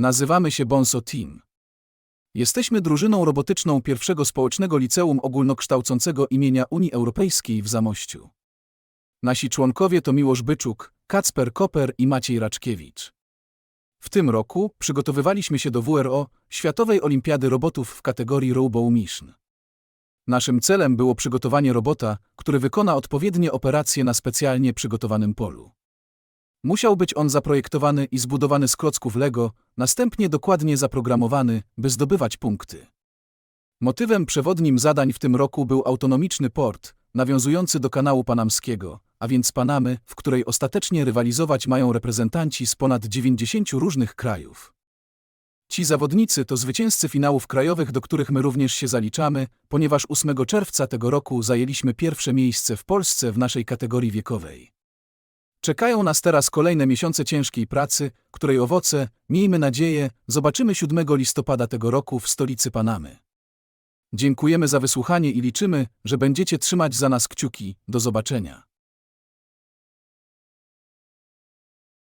Nazywamy się Bonso Team. Jesteśmy drużyną robotyczną pierwszego społecznego liceum ogólnokształcącego imienia Unii Europejskiej w Zamościu. Nasi członkowie to Miłosz Byczuk, Kacper Koper i Maciej Raczkiewicz. W tym roku przygotowywaliśmy się do WRO, Światowej Olimpiady Robotów w kategorii Robo Mission. Naszym celem było przygotowanie robota, który wykona odpowiednie operacje na specjalnie przygotowanym polu. Musiał być on zaprojektowany i zbudowany z klocków Lego, następnie dokładnie zaprogramowany, by zdobywać punkty. Motywem przewodnim zadań w tym roku był autonomiczny port, nawiązujący do kanału panamskiego, a więc Panamy, w której ostatecznie rywalizować mają reprezentanci z ponad 90 różnych krajów. Ci zawodnicy to zwycięzcy finałów krajowych, do których my również się zaliczamy, ponieważ 8 czerwca tego roku zajęliśmy pierwsze miejsce w Polsce w naszej kategorii wiekowej. Czekają nas teraz kolejne miesiące ciężkiej pracy, której owoce, miejmy nadzieję, zobaczymy 7 listopada tego roku w stolicy Panamy. Dziękujemy za wysłuchanie i liczymy, że będziecie trzymać za nas kciuki. Do zobaczenia.